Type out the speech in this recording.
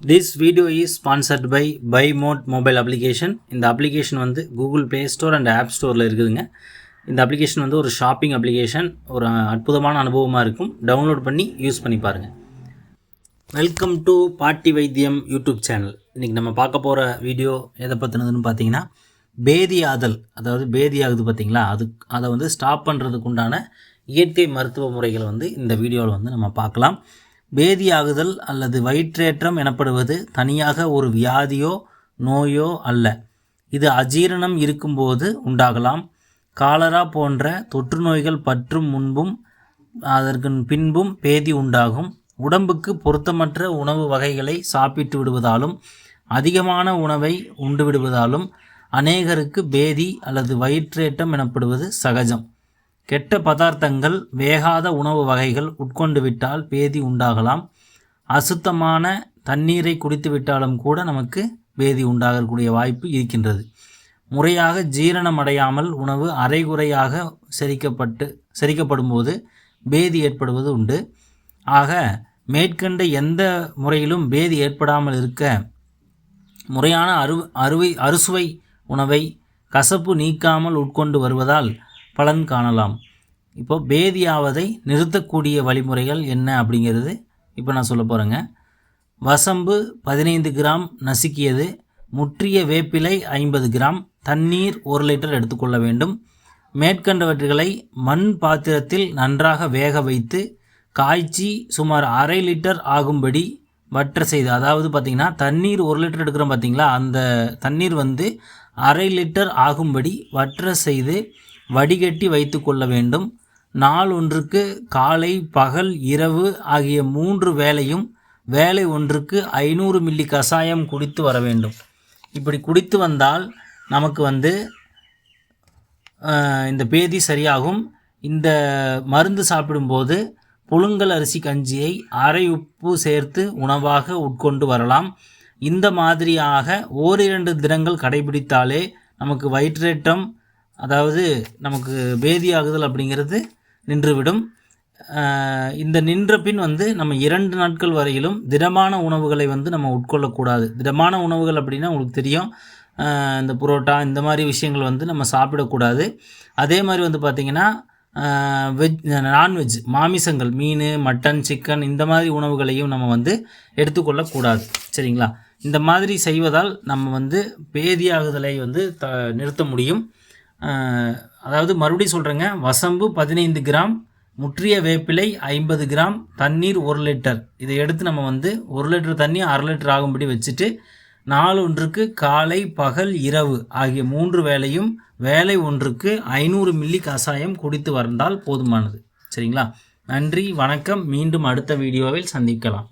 This video is sponsored by by mod mobile application இந்த application வந்து Google play store and app ஸ்டோரில் இருக்குதுங்க. இந்த அப்ளிகேஷன் வந்து ஒரு ஷாப்பிங் அப்ளிகேஷன் ஒரு அற்புதமான அனுபவமாக இருக்கும். டவுன்லோட் பண்ணி யூஸ் பண்ணி பாருங்கள் வெல்கம் டு பாட்டி வைத்தியம் யூடியூப் சேனல் இன்றைக்கி நம்ம பார்க்க போகிற வீடியோ எதை பற்றினதுன்னு பார்த்தீங்கன்னா பேதியாதல் அதாவது பேதியாகுது பார்த்தீங்களா அது அதை வந்து ஸ்டாப் பண்ணுறதுக்கு உண்டான இயற்கை மருத்துவ முறைகளை வந்து இந்த வீடியோவில் வந்து நம்ம பார்க்கலாம். பேதியாகுதல் அல்லது வயிற்றேற்றம் எனப்படுவது தனியாக ஒரு வியாதியோ நோயோ அல்ல. இது அஜீரணம் இருக்கும்போது உண்டாகலாம். காலரா போன்ற தொற்று நோய்கள் பற்றும் முன்பும் அதற்கு பின்பும் பேதி உண்டாகும். உடம்புக்கு பொருத்தமற்ற உணவு வகைகளை சாப்பிட்டு விடுவதாலும் அதிகமான உணவை உண்டு விடுவதாலும் அநேகருக்கு பேதி அல்லது வயிற்றேற்றம் எனப்படுவது சகஜம். கெட்ட பதார்த்தங்கள் வேகாத உணவு வகைகள் உட்கொண்டு விட்டால் பேதி உண்டாகலாம். அசுத்தமான தண்ணீரை குடித்து விட்டாலும் கூட நமக்கு பேதி உண்டாகக்கூடிய வாய்ப்பு இருக்கின்றது. முறையாக ஜீரணம் அடையாமல் உணவு அரைகுறையாக செரிக்கப்பட்டு செரிக்கப்படும் போது பேதி ஏற்படுவது உண்டு. ஆக மேற்கண்ட எந்த முறையிலும் பேதி ஏற்படாமல் இருக்க முறையான அரு அறுவை அறுசுவை உணவை கசப்பு நீக்காமல் உட்கொண்டு வருவதால் பலன் காணலாம். இப்போ பேதியாவதை நிறுத்தக்கூடிய வழிமுறைகள் என்ன அப்படிங்கிறது இப்போ நான் சொல்ல போகிறேங்க வசம்பு பதினைந்து கிராம் நசுக்கியது முற்றிய வேப்பிலை ஐம்பது கிராம் தண்ணீர் ஒரு லிட்டர் எடுத்துக்கொள்ள வேண்டும். மேற்கண்டவற்றுகளை மண் பாத்திரத்தில் நன்றாக வேக வைத்து காய்ச்சி சுமார் அரை லிட்டர் ஆகும்படி வற்ற செய்து அதாவது பார்த்திங்கன்னா தண்ணீர் ஒரு லிட்டர் எடுக்கிறோம் பார்த்திங்களா? அந்த தண்ணீர் வந்து அரை லிட்டர் ஆகும்படி வற்ற செய்து வடிகட்டி வைத்து கொள்ள வேண்டும். நாள் ஒன்றுக்கு காலை பகல் இரவு ஆகிய மூன்று வேளையும் வேலை ஒன்றுக்கு ஐநூறு மில்லி கஷாயம் குடித்து வர வேண்டும். இப்படி குடித்து வந்தால் நமக்கு வந்து இந்த பேதி சரியாகும். இந்த மருந்து சாப்பிடும்போது புழுங்கல் அரிசி கஞ்சியை அரை உப்பு சேர்த்து உணவாக உட்கொண்டு வரலாம். இந்த மாதிரியாக ஓரிரண்டு தினங்கள் கடைபிடித்தாலே நமக்கு வயிற்றேற்றம் அதாவது நமக்கு பேதியாகுதல் அப்படிங்கிறது நின்றுவிடும். இந்த நின்ற பின் வந்து நம்ம இரண்டு நாட்கள் வரையிலும் திடமான உணவுகளை வந்து நம்ம உட்கொள்ளக்கூடாது. திடமான உணவுகள் அப்படின்னா உங்களுக்கு தெரியும். இந்த புரோட்டா இந்த மாதிரி விஷயங்கள் வந்து நம்ம சாப்பிடக்கூடாது. அதே மாதிரி வந்து பார்த்திங்கன்னா வெஜ் நான்வெஜ் மாமிசங்கள் மீன் மட்டன் சிக்கன் இந்த மாதிரி உணவுகளையும் நம்ம வந்து எடுத்துக்கொள்ளக்கூடாது. சரிங்களா? இந்த மாதிரி செய்வதால் நம்ம வந்து பேதியாகுதலை வந்து த நிறுத்த முடியும். அதாவது மறுபடியும் சொல்கிறேங்க வசம்பு பதினைந்து கிராம் முற்றிய வேப்பிலை ஐம்பது கிராம் தண்ணீர் ஒரு லிட்டர். இதை எடுத்து நம்ம வந்து ஒரு லிட்டர் தண்ணி அரை லிட்டர் ஆகும்படி வச்சுட்டு நாலு ஒன்றுக்கு காலை பகல் இரவு ஆகிய மூன்று வேலையும் வேலை ஒன்றுக்கு ஐநூறு மில்லி கஷாயம் குடித்து வந்தால் போதுமானது. சரிங்களா? நன்றி வணக்கம். மீண்டும் அடுத்த வீடியோவில் சந்திக்கலாம்.